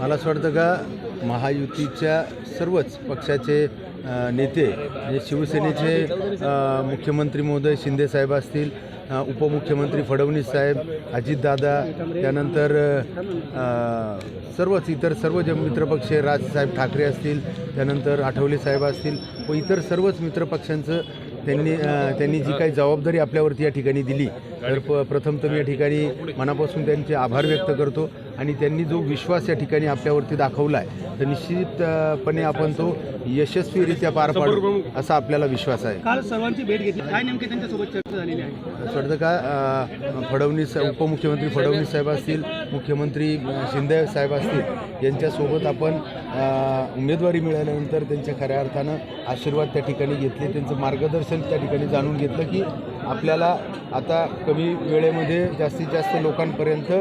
मला असं वाटतं का महायुतीच्या सर्वच पक्षाचे नेते म्हणजे शिवसेनेचे मुख्यमंत्री महोदय शिंदे साहेब असतील उपमुख्यमंत्री फडणवीस साहेब अजितदादा त्यानंतर सर्वच इतर सर्व जे मित्रपक्ष राजसाहेब ठाकरे असतील त्यानंतर आठवले साहेब असतील व इतर सर्वच मित्रपक्षांचं त्यांनी त्यांनी जी काही जबाबदारी आपल्यावरती या ठिकाणी दिली तर प मी या ठिकाणी मनापासून त्यांचे आभार व्यक्त करतो. आणि त्यांनी जो विश्वास या ठिकाणी आपल्यावरती दाखवला आहे तर निश्चितपणे आपण तो यशस्वीरित्या पार पाडू असा आपल्याला विश्वास आहे. काल सर्वांची भेट घेतली. काय नेमकी त्यांच्यासोबत चर्चा झालेली आहे? फडणवीस उपमुख्यमंत्री फडणवीस साहेब असतील मुख्यमंत्री शिंदे साहेब असतील यांच्यासोबत आपण उमेदवारी मिळाल्यानंतर त्यांच्या खऱ्या अर्थानं आशीर्वाद त्या ठिकाणी घेतले त्यांचं मार्गदर्शन त्या ठिकाणी जाणून घेतलं की आपल्याला आता कमी वेळेमध्ये जास्तीत जास्त लोकांपर्यंत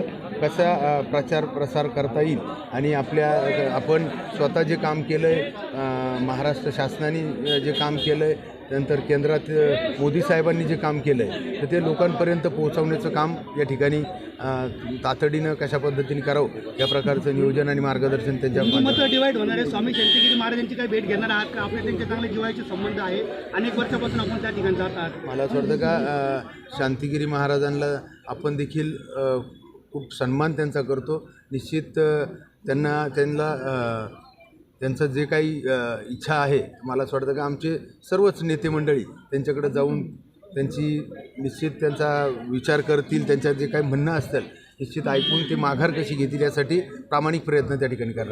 कसा प्रचार प्रसार करता येईल? आणि आपल्या आपण स्वतः जे काम केलं आहे महाराष्ट्र शासनाने जे काम केलं आहे त्यानंतर केंद्रात मोदी साहेबांनी जे काम केलं आहे तर ते लोकांपर्यंत पोहोचवण्याचं काम या ठिकाणी तातडीनं कशा पद्धतीने करावं या प्रकारचं नियोजन आणि मार्गदर्शन त्यांच्या डिवाईड होणार आहे. स्वामी शांतिगिरी महाराजांची काय भेट घेणार आहात का? आपले त्यांचे चांगले जिवाळ्याचे संबंध आहे. अनेक वर्षापासून आपण त्या ठिकाणी जात आहात. मला असं वाटतं का शांतिगिरी महाराजांना आपण देखील खूप सन्मान त्यांचा करतो. निश्चित त्यांना त्यांना त्यांचं जे काही इच्छा आहे मला असं वाटतं का आमचे सर्वच नेते मंडळी त्यांच्याकडे जाऊन त्यांची निश्चित त्यांचा विचार करतील त्यांच्या जे काही म्हणणं असतील निश्चित ऐकून ते माघार कशी घेतील यासाठी प्रामाणिक प्रयत्न त्या ठिकाणी करतात